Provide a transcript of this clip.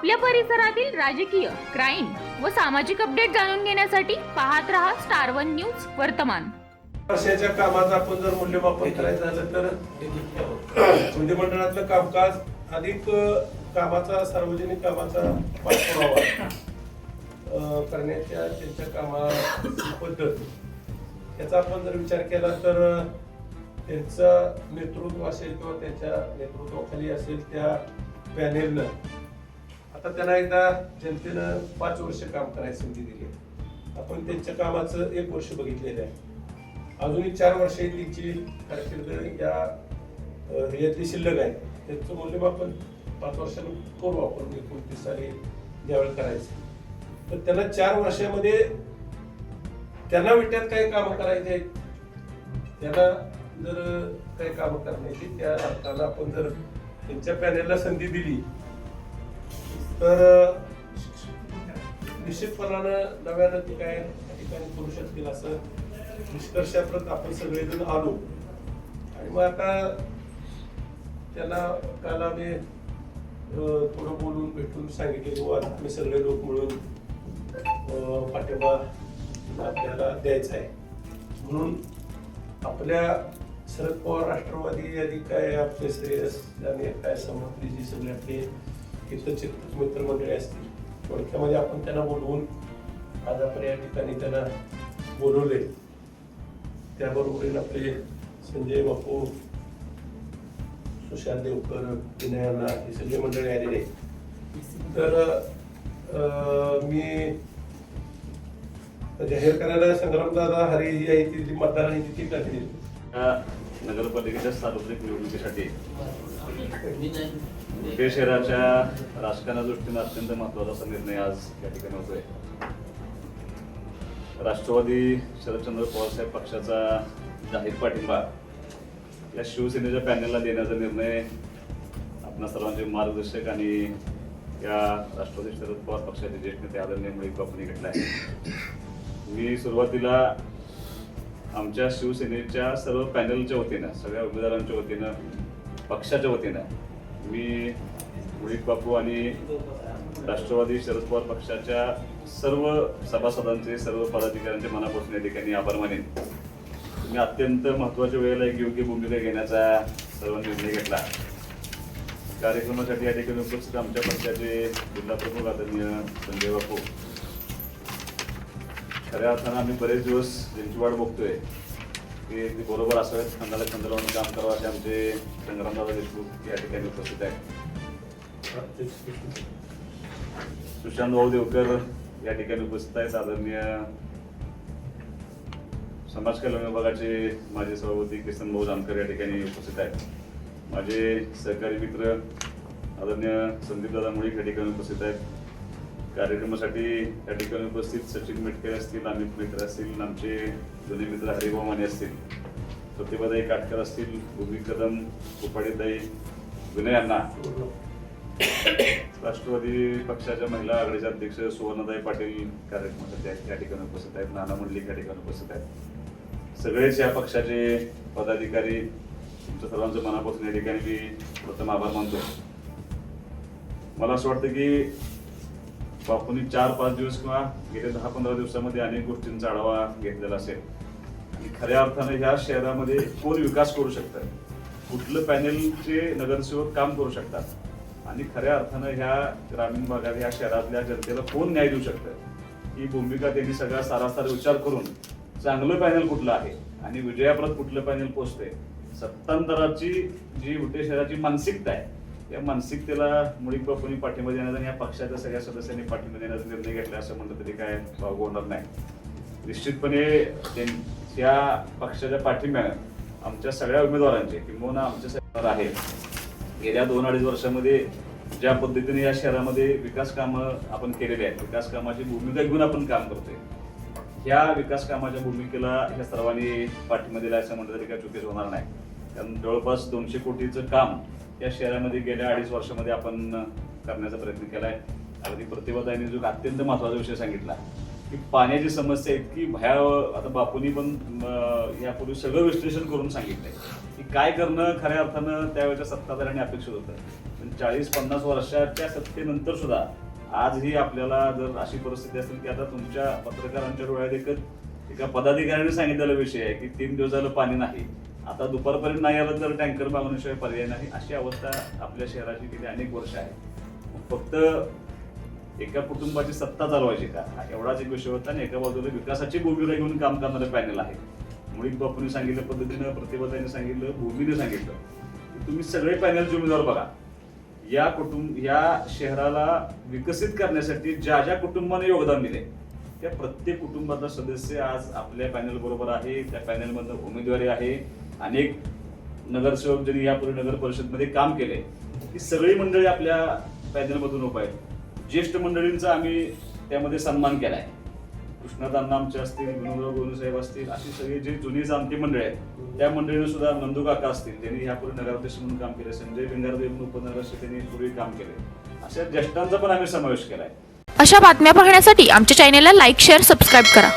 आपल्या परिसरातील राजकीय क्राईम व सामाजिक अपडेट जाणून घेण्यासाठी पाहत रहा स्टार वन न्यूज वर्तमान. वर्षाच्या कामाचं आपण जर मूल्यमापन करायचं झालं तर? मंत्रिमंडळातलं कामकाज अधिक कामाचा सार्वजनिक कामाचा पाठपुरावा करण्याच्या त्यांच्या कामाची पद्धत. याचा आपण जर विचार केला तर त्यांचं नेतृत्व असेल किंवा त्यांच्या नेतृत्वाखाली असेल त्या पॅनेलनं आता त्यांना एकदा जनतेनं पाच वर्ष काम करायची संधी दिली आपण त्यांच्या कामाचं एक वर्ष बघितलेलं आहे. अजूनही चार वर्ष त्यांची कारकीर्द या अ, ह्यातली शिल्लक आहे. त्यांचं मूल्यमापन पाच वर्षांनी करू आपण एकोणतीस साली ज्यावेळेस करायचं. तर त्यांना चार वर्षामध्ये त्यांना विट्यात काही कामं करायचे आहेत? त्यांना जर काही कामं करण्याची त्या अर्थानं आपण जर त्यांच्या पॅनेलला संधी दिली तर निश्चितपणानं नव्यानं ते काय त्या ठिकाणी करू शकतील असं निष्कर्षाप्रत आपण सगळेजण आलो. आणि मग आता त्यांना काल आम्ही थोडं बोलून भेटून सांगितले किंवा आम्ही सगळे लोक मिळून पाठिंबा आपल्याला द्यायचा आहे. म्हणून आपल्या शरद पवार राष्ट्रवादी आधी काय आपले श्रेयस आणि काय समर्थी जी सगळे आपले हितचित मित्रमंडळी असतील. थोडक्यामध्ये आपण त्यांना बोलवून आज आपण या ठिकाणी त्यांना बोलवले. त्याबरोबर आपले संजय बापू सुशांत देवकर विनयाला हे सगळे मंडळी आलेले तर मी जाहीर करायला संग्रामदादा हरी आहे ती जी मतदार आहे ती ती नगरपालिकेच्या सार्वत्रिक निवडणुकीसाठी. मुखेड शहराच्या राजकारणा दृष्टीने अत्यंत महत्त्वाचा असा निर्णय आज या ठिकाणी होतोय. राष्ट्रवादी शरदचंद्र पवारसाहेब पक्षाचा जाहीर पाठिंबा या शिवसेनेच्या पॅनलला देण्याचा निर्णय आपणा सर्वांचे मार्गदर्शक आणि या राष्ट्रवादी शरद पवार पक्षाचे ज्येष्ठ नेते आदरणीय बापूंनी घेतला आहे. मी सुरुवातीला आमच्या शिवसेनेच्या सर्व पॅनलच्या वतीनं सगळ्या उमेदवारांच्या वतीनं पक्षाच्या वतीनं मी मुळीक बापू आणि राष्ट्रवादी शरद पवार पक्षाच्या सर्व सभासदांचे सर्व पदाधिकाऱ्यांचे मनापासून या ठिकाणी आभार मानेन. तुम्ही अत्यंत महत्त्वाच्या वेळेला एक योग्य भूमिका घेण्याचा सर्व निर्णय घेतला. कार्यक्रमासाठी या ठिकाणी उपस्थित आमच्या पक्षाचे जिल्हा प्रमुख आदरणीय संजय बापू. खऱ्या अर्थानं आम्ही बरेच दिवस ज्यांची वाट बघतोय की ते बरोबर असावेत. खंडाला खंडाला काम करावं असे आमचे संग्रामदादा देशमुख या ठिकाणी उपस्थित आहेत. सुशांत भाऊ देवकर या ठिकाणी उपस्थित आहेत. आदरणीय समाज कल्याण विभागाचे माझे सभापती किसन भाऊ जानकर या ठिकाणी उपस्थित आहेत. माझे सहकारी मित्र आदरणीय संदीप दादा मुळीक या ठिकाणी उपस्थित आहेत. कार्यक्रमासाठी या ठिकाणी उपस्थित सचिन मेटकर असतील अमित मित्र असतील आमचे जुने मित्र हरिभाऊ माने असतील. प्रतिभादाई काटकर असतील भूमी कदम उपाडीताई विनय अण्णा. राष्ट्रवादी पक्षाच्या महिला आघाडीचे अध्यक्ष सुवर्णदाई पाटील कार्यक्रमासाठी या- या ठिकाणी उपस्थित आहेत. नाना मंडलिक या ठिकाणी उपस्थित आहेत. सगळेच या पक्षाचे पदाधिकारी तुमच्या सर्वांचं मनापासून या ठिकाणी मी प्रथम आभार मानतो. मला असं वाटतं की बापूंनी चार पाच दिवस किंवा गेल्या दहा पंधरा दिवसामध्ये अनेक गोष्टींचा आढावा घेतलेला असेल आणि खऱ्या अर्थानं ह्या शहरामध्ये कोण विकास करू शकतं? कुठलं पॅनेलचे नगरसेवक काम करू शकतात? आणि खऱ्या अर्थानं ह्या ग्रामीण भागात ह्या शहरातल्या जनतेला कोण न्याय देऊ शकतं? ही भूमिका त्यांनी सगळा सारासार विचार करून चांगलं पॅनल कुठलं आहे? आणि विजयाप्रत कुठलं पॅनल पोचतंय? सत्तांतराची जी उटे शहराची मानसिकता आहे या मानसिकतेला मुळीक बापूंनी पाठिंबा देण्याचा आणि या पक्षाच्या सगळ्या सदस्यांनी पाठिंबा देण्याचा निर्णय घेतला असं म्हटलं तरी काय वावगं होणार नाही. निश्चितपणे त्यां- त्या पक्षाच्या पाठिंब्यानं आमच्या सगळ्या उमेदवारांचे किंबहुना आमच्या सरकार आहे. गेल्या दोन अडीच वर्षामध्ये ज्या पद्धतीने या शहरामध्ये विकास कामं आपण केलेली आहेत विकास कामाची भूमिका घेऊन आपण काम करतोय ह्या विकास कामाच्या भूमिकेला ह्या सर्वांनी पाठिंबा दिला असं म्हटलं तरी काय चुकीच होणार नाही. कारण जवळपास दोनशे कोटीचं काम या शहरामध्ये गेल्या अडीच वर्षामध्ये आपण करण्याचा प्रयत्न केलाय. अगदी प्रतिभाताईने जो अत्यंत महत्त्वाचा विषय सांगितला की पाण्याची समस्या इतकी भयावह आता बापूंनी पण यापूर्वी सगळं विश्लेषण करून सांगितलंय की काय करणं खऱ्या अर्थानं त्यावेळेच्या सत्ताधाऱ्यांनी अपेक्षित होतं. पण चाळीस पन्नास वर्षाच्या सत्तेनंतर सुद्धा आजही आपल्याला जर अशी परिस्थिती असेल की आता तुमच्या पत्रकारांच्या डोळ्यात एकच एका पदाधिकाऱ्याने सांगितलेला विषय आहे की तीन दिवस झालं पाणी नाही. आता दुपारपर्यंत नाही आलं तर टँकर मागवण्याशिवाय पर्याय नाही. अशी अवस्था आपल्या शहराची गेली अनेक वर्ष आहे. फक्त एका कुटुंबाची सत्ता चालवायची का? हा एवढाच एक विषय होता आणि एका बाजूला विकासाची भूमिका घेऊन काम करणारे पॅनल आहे. मुळीक बापूने सांगितलं पद्धतीनं प्रतिभाताईने सांगितलं भूमीने सांगितलं. की तुम्ही सगळे पॅनलचे उमेदवार बघा. या कुटुंब या शहराला विकसित करण्यासाठी ज्या ज्या कुटुंबाने योगदान दिले त्या प्रत्येक कुटुंबाचा सदस्य आज आपल्या पॅनल बरोबर आहे त्या पॅनलमधलं उमेदवारी आहे. अनेक नगरसेवक ज्यांनी यापूर्वी नगर परिषदमध्ये काम केले ही सगळी मंडळी आपल्या पॅनलमधून उभा आहेत. ज्येष्ठ मंडळींचा आम्ही त्यामध्ये सन्मान केलाय. कृष्णदांना आमचे असतील विनोदराव गोविंद असतील अशी सगळी जी जुनी जाणती मंडळी आहेत त्या मंडळींना सुद्धा नंदू काका असतील त्यांनी यापूर्वी नगराध्यक्ष म्हणून काम केले संजय बिंगारदेव म्हणून उपनगराध्यक्ष त्यांनी पूर्वी काम केले. अशा ज्येष्ठांचा पण आम्ही समावेश केला आहे अशा बातम्या पाहण्यासाठी आमच्या चॅनेलला लाईक शेअर सबस्क्राईब करा.